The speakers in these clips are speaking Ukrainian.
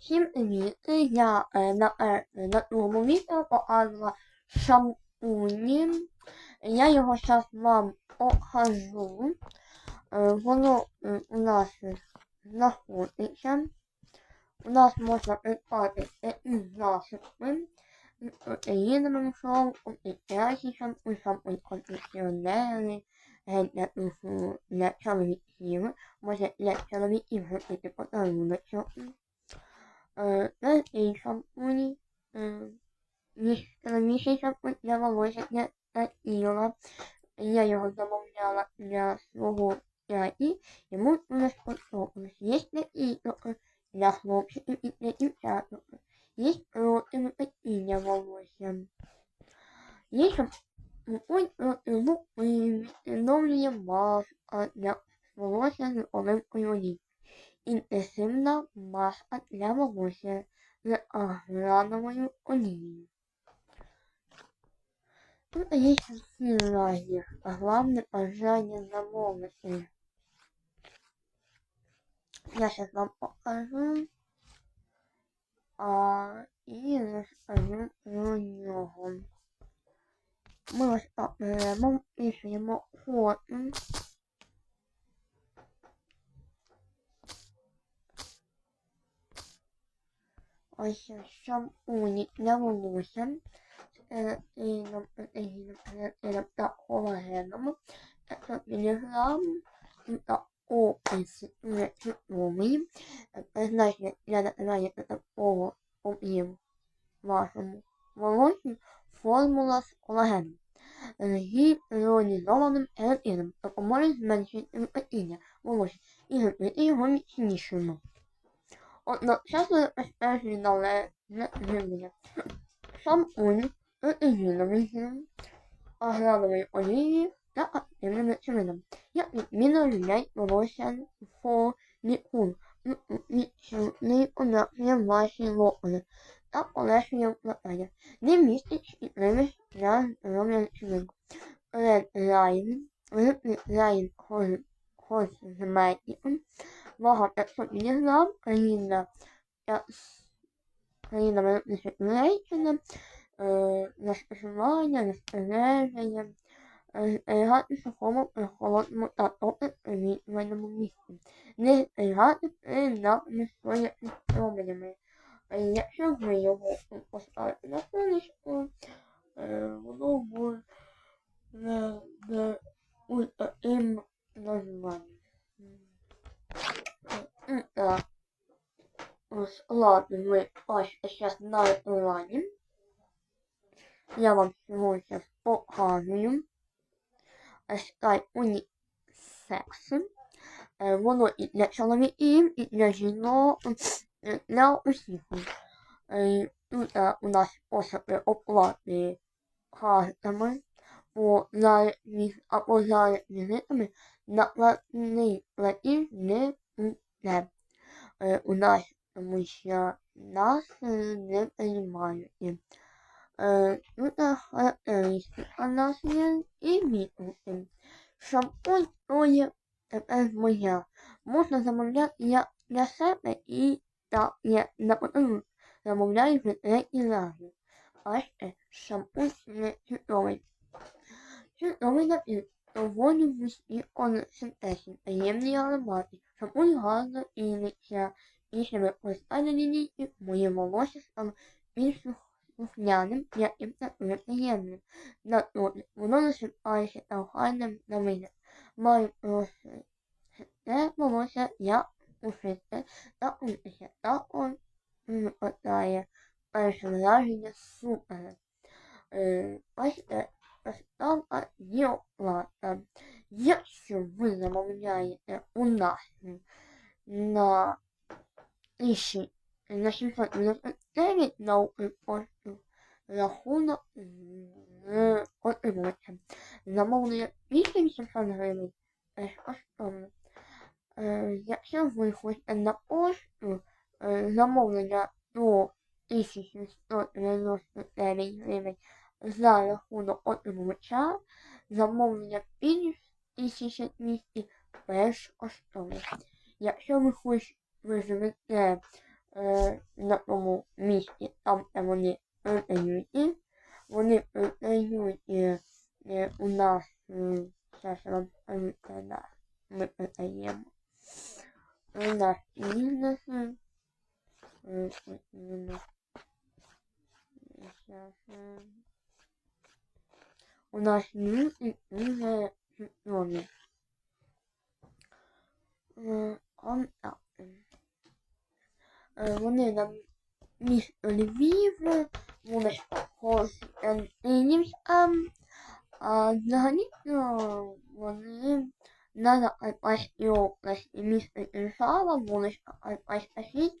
Всім привіт! Я на, на другому відео показувала шампуні. Я його зараз вам покажу. Е, воно у нас знаходиться. У нас можна придбати такі засоби. Єдиним шоу, і шампунь, шампунь кондиціонери, гель для душу для чоловіків. Може для чоловіків зробити подаруночок. Легкий шампунь, міший шампунь для волосся для тіла. Я його замовляла для свого дяді, йому дуже сподобалось. Є такі для хлопчиків і для дівчаток. Є проти падіння волосся. Є шампунь проти лупи, відновлює маска для волосся з оливкою олії. Інтенсивна маска для волосся з аграновою олією. Тут є всі разі, а головне бажання замовити. Я зараз вам покажу. А, і розкажу про нього. Ми ось так беремо, пишемо фото. Ось шампуні для волосся електрином, електрином та колагеном. 500 мг та опис нечутовий. Призначення для накладання такого об'єму вашому волосю формула з колагеном. Гідролізованим електрином допоможе зменшити падіння волосся і його міцнішим. Одночасно безпечний належне живлення. Шампунь з ізіновим аграновою олією та активним речовинами, як відмінно звільняють волосся фолікул, відчутний пом'якшує ваші локони та полегшує вкладання. Не містить шкідливих для здоров'я речовин. Ред Лайн, Лайн Косметикум, вага 500 мг, країна країна виробнича Туреччина, на споживання, на збереження, зберігати в сухому, холодному та опитвальному місці, не зберігати при своїми променями. Якщо ви його поставите на сонечку, воно буде ось таким названням. Так. Ладно, мы сейчас на экране. Я вам сейчас показую. Sky Unisex. Воно і для чоловіків, і для жінок, для усіх. Тут у нас способи оплати картами по зарядних або зарядними накладний платіж не буде. У нас тому що нас не приймають. Тут характеристика нас є і відгуки. Шампунь стоїть тепер моя. Можна замовляти як для себе і так, я на потім замовляю вже третій рази. А ще шампунь не чудовий. Чудовий напій. Доволі вузькі консистенції, приємні аромати. Шампунь гарно ілиться Після використання лінійки моє волосся стало більш слухняним, м'яким та приємним. На дотик воно насипається та охайним на. Маю просто це волосся як пушисте та умище. Та он випадає перше враження супер. Ось Поставка діоплата. Якщо ви замовляєте у нас на Інші на 799 науки коштів рахунок з отримувачем. Замовлення 800 гривень безкоштовно. Якщо ви на пошту замовлення до 1199 гривень за рахунок отримувача, замовлення більш 1200 безкоштовно. Якщо ви хочете ви живете е, на тому місці, там, де вони продають, їх, вони продають е, е, у нас, зараз вам скажу, наш, ми продаємо. У нас бізнес, е, у нас люди дуже чудові. Он так. Е, Вони на місто Львів, вони ж Константинівська, а взагалі то вони на Закарпатській області місто Іршава, вуличка Карпатська 6,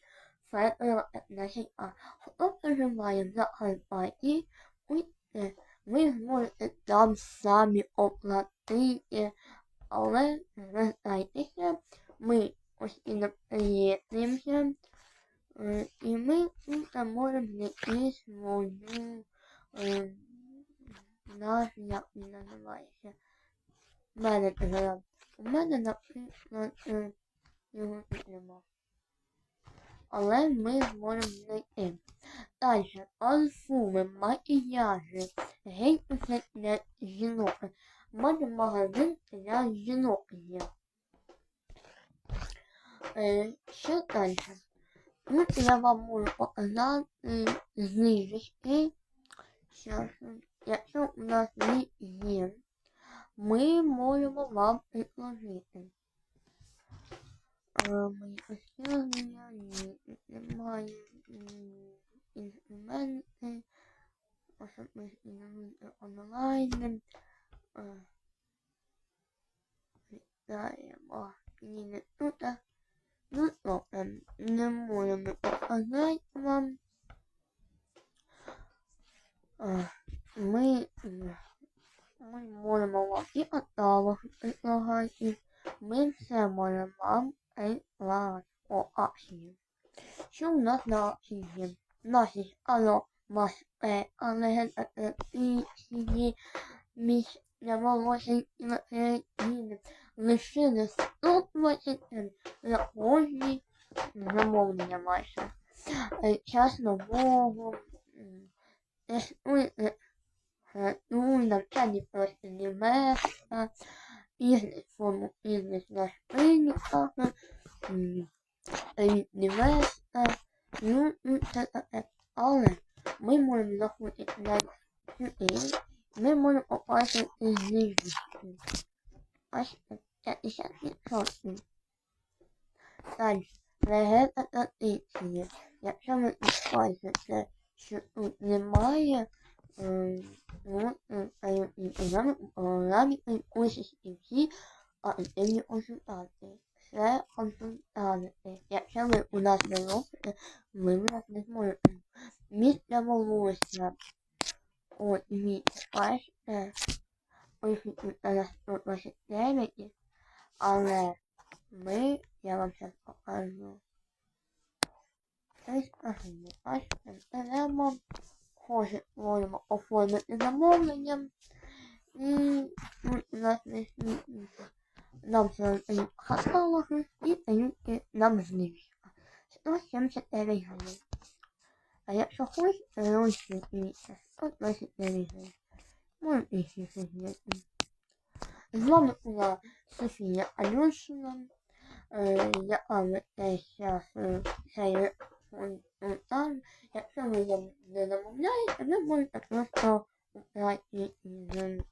фермера 15 а. Хто проживає в Закарпатті, уйте, ви зможете там самі оплатити, але звертайтеся, ми ось приєднуємося, е, і ми тут можемо знайти свою е, нашу, як він називається, менеджера. У мене, наприклад, е, його нема. Але ми зможемо знайти. Далі, парфуми, макіяжі, гель для жінок. У мене магазин для жінок є. Е, що далі? Тут я вам можу показати знижечки. Щас, якщо у нас не є, ми можемо вам предложити. Е, Мої ні, немає інструменти, особисті новини онлайн. Е, Вітаємо. Ні, не тут. Ну, добре, не можемо показати вам. Е, Ми, ми можемо вам і каталог предлагати. Ми все можемо вам предлагати по акції. Що у нас на акції? У нас є ало маски, алергетичні місця волосся і матеріали. Лишили 120 за кожні замовлення майже. Е, Чесно Богу, м, тестуйте, ну, навчальні профільні места, бізнес форму бізнес на шпильниках, рідні ну, це таке. Але ми можемо заходити на ми можемо побачити знижки. Ось п'ятдесят відсотків. Далі. Вегета традиції. Якщо ви скажете, що тут немає, Лампи участь і всі активні консультанти. Це консультанти. Якщо ви у нас не робите, ми нас не зможемо. Місце волосся. От, мій перше. 89, але ми, я вам зараз покажу. Ось беремо, хоче можемо оформити замовлення. І у нас нам каталоги і дають нам знижка. 179 гривень. А якщо хочете, то 129 гривень. Можете ще зняти. З вами була Софія Альошина. Е, яка веде зараз цей фонтан. Якщо ви не замовляєте, ви можете просто брати із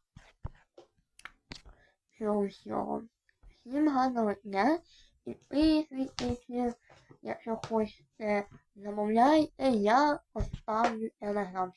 цього всього. Всім гарного дня. Підписуйтесь, якщо хочете замовляйте, я поставлю телеграм.